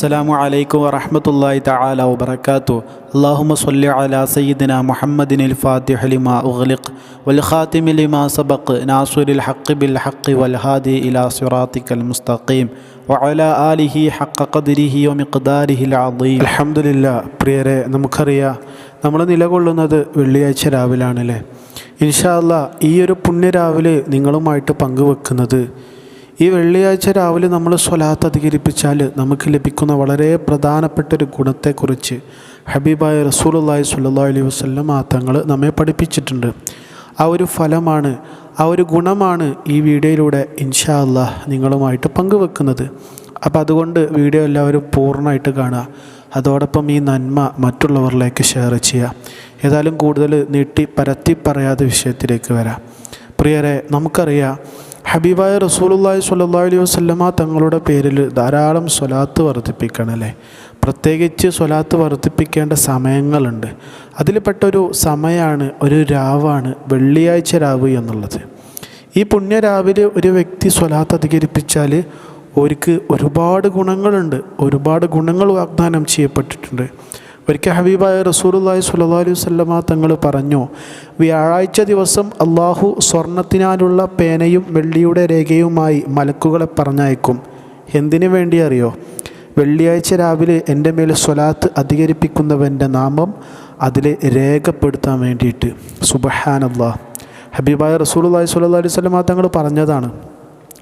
അസ്സലാമു അലൈക്കും വറഹമത്തല്ലാഹി തആല വബറകാതു അല്ലാഹുമ്മ സ്വല്ലി അലാ സയ്യിദിന മുഹമ്മദിനിൽ ഫാത്തിഹ ലിമാ ഉഗ്ലിഖ് വൽ ഖാതിമി ലിമാ സബഖ് നാസിറുൽ ഹഖ് ബിൽ ഹഖ് വൽ ഹാദി ഇലാ സിറാത്തിക്കൽ മുസ്തഖീം വഅലാ ആലിഹി ഹഖ ഖദ്രിഹി വമിഖ്ദാരിഹിൽ അളീം അൽഹംദുലില്ലാ പ്രിയരെ നമുക്കറിയാം നമ്മൾ നിലകൊള്ളുന്നത് വെള്ളിയാഴ്ച രാവിലാണല്ലേ? ഇൻഷാ അല്ലാ ഈ ഒരു പുണ്യ രാവിലെ നിങ്ങളുമായിട്ട് പങ്കുവെക്കുന്നത് ഈ വെള്ളിയാഴ്ച രാവിലെ നമ്മൾ സ്വലാത്ത് അധികരിപ്പിച്ചാൽ നമുക്ക് ലഭിക്കുന്ന വളരെ പ്രധാനപ്പെട്ട ഒരു ഗുണത്തെക്കുറിച്ച് ഹബീബായ റസൂലുള്ളാഹി സ്വല്ലല്ലാഹു അലൈഹി വസ്ലം ആ തങ്ങൾ നമ്മെ പഠിപ്പിച്ചിട്ടുണ്ട്. ആ ഒരു ഫലമാണ് ആ ഒരു ഗുണമാണ് ഈ വീഡിയോയിലൂടെ ഇൻഷാ അള്ളാഹ് നിങ്ങളുമായിട്ട് പങ്കുവെക്കുന്നത്. അപ്പോൾ അതുകൊണ്ട് വീഡിയോ എല്ലാവരും പൂർണമായിട്ട് കാണുക. അതോടൊപ്പം ഈ നന്മ മറ്റുള്ളവരിലേക്ക് ഷെയർ ചെയ്യുക. ഏതായാലും കൂടുതൽ നീട്ടി പരത്തി പറയാതെ വിഷയത്തിലേക്ക് വരാം. പ്രിയരെ നമുക്കറിയാം ഹബീബായ റസൂലുള്ളാഹി സ്വല്ലല്ലാഹു അലൈഹി വസല്ലമ തങ്ങളുടെ പേരിൽ ധാരാളം സ്വലാത്ത് വർദ്ധിപ്പിക്കണം അല്ലേ? പ്രത്യേകിച്ച് സ്വലാത്ത് വർദ്ധിപ്പിക്കേണ്ട സമയങ്ങളുണ്ട്. അതിൽപ്പെട്ടൊരു സമയമാണ് ഒരു രാവാണ് വെള്ളിയാഴ്ച രാവ് എന്നുള്ളത്. ഈ പുണ്യ രാവിൽ ഒരു വ്യക്തി സ്വലാത്ത് അധികരിപ്പിച്ചാൽ ഒരുക്ക് ഒരുപാട് ഗുണങ്ങളുണ്ട്. ഒരുപാട് ഗുണങ്ങൾ വാഗ്ദാനം ചെയ്യപ്പെട്ടിട്ടുണ്ട്. ഒരിക്കൽ ഹബീബായ റസൂലുള്ളാഹി സുല്ലാ അലൈഹി വസല്ലമ തങ്ങൾ പറഞ്ഞു വ്യാഴാഴ്ച ദിവസം അള്ളാഹു സ്വർണത്തിനാലുള്ള പേനയും വെള്ളിയുടെ രേഖയുമായി മലക്കുകളെ പറഞ്ഞയക്കും. എന്തിനു വേണ്ടി അറിയോ? വെള്ളിയാഴ്ച രാവിലെ എന്റെ മേൽ സ്വലാത്ത് അധികരിപ്പിക്കുന്നവന്റെ നാമം അതിൽ രേഖപ്പെടുത്താൻ വേണ്ടിയിട്ട്. സുബഹാനല്ലാ ഹബീബായ റസൂലുള്ളാഹി സുല്ലാ അലൈഹി വസല്ലമ തങ്ങൾ പറഞ്ഞതാണ്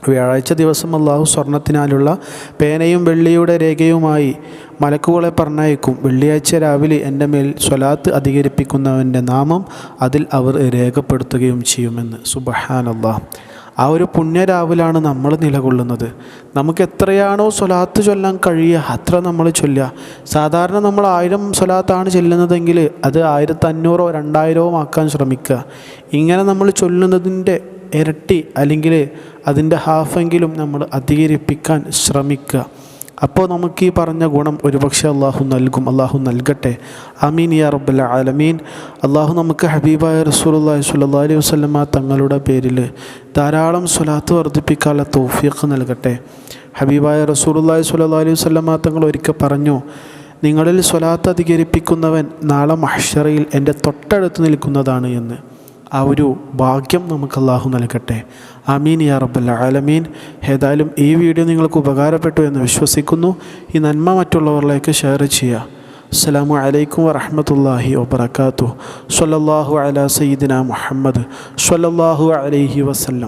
വ്യാഴാഴ്ച ദിവസം അള്ളാഹു സ്വർണത്തിനാലുള്ള പേനയും വെള്ളിയുടെ രേഖയുമായി മലക്കുകളെ പറഞ്ഞയക്കും. വെള്ളിയാഴ്ച രാവിലെ എന്റെ മേൽ സ്വലാത്ത് അധികരിപ്പിക്കുന്നവന്റെ നാമം അതിൽ അവർ രേഖപ്പെടുത്തുകയും ചെയ്യുമെന്ന്. സുബഹാനല്ലാ. ആ ഒരു പുണ്യരാവിലാണ് നമ്മൾ നിലകൊള്ളുന്നത്. നമുക്ക് എത്രയാണോ സ്വലാത്ത് ചൊല്ലാൻ കഴിയുക അത്ര നമ്മൾ ചൊല്ലുക. സാധാരണ നമ്മൾ ആയിരം സ്വലാത്താണ് ചെല്ലുന്നതെങ്കിൽ അത് ആയിരത്തഞ്ഞൂറോ രണ്ടായിരമോ ആക്കാൻ ശ്രമിക്കുക. ഇങ്ങനെ നമ്മൾ ചൊല്ലുന്നതിന്റെ ഇരട്ടി അല്ലെങ്കിൽ അതിന്റെ ഹാഫെങ്കിലും നമ്മൾ അധികരിപ്പിക്കാൻ ശ്രമിക്കുക. അപ്പോൾ നമുക്ക് ഈ പറഞ്ഞ ഗുണം ഒരുപക്ഷെ അള്ളാഹു നൽകും. അള്ളാഹു നൽകട്ടെ. അമീൻ യാ റബ്ബൽ ആലമീൻ. അള്ളാഹു നമുക്ക് ഹബീബായ റസൂലുള്ളാഹി സ്വല്ലല്ലാഹി അലൈഹി വസല്ലമ തങ്ങളുടെ പേരിൽ ധാരാളം സ്വലാത്ത് വർദ്ധിപ്പിക്കാനുള്ള തൗഫീഖ് നൽകട്ടെ. ഹബീബായ റസൂലുള്ളാഹി സ്വല്ലല്ലാഹി അലൈഹി വസല്ലമ തങ്ങൾ ഒരിക്കൽ പറഞ്ഞു നിങ്ങളിൽ സ്വലാത്ത് അധികരിപ്പിക്കുന്നവൻ നാളെ മഹ്ഷറയിൽ എന്റെ തൊട്ടടുത്ത് നിൽക്കുന്നതാണ് എന്ന്. ആ ഒരു ഭാഗ്യം നമുക്ക് അള്ളാഹു നൽകട്ടെ. അമീൻ യാ റബ്ബല്ല ആലമീൻ. ഏതായാലും ഈ വീഡിയോ നിങ്ങൾക്ക് ഉപകാരപ്പെട്ടു എന്ന് വിശ്വസിക്കുന്നു. ഈ നന്മ മറ്റുള്ളവരിലേക്ക് ഷെയർ ചെയ്യുക. അസ്സലാമു അലൈക്കും വറഹമത്തല്ലാഹി വബർക്കാത്തു സ്വല്ലല്ലാഹു അലാ സയ്യിദിന മുഹമ്മദ് സ്വല്ലല്ലാഹു അലൈഹി വസല്ലം.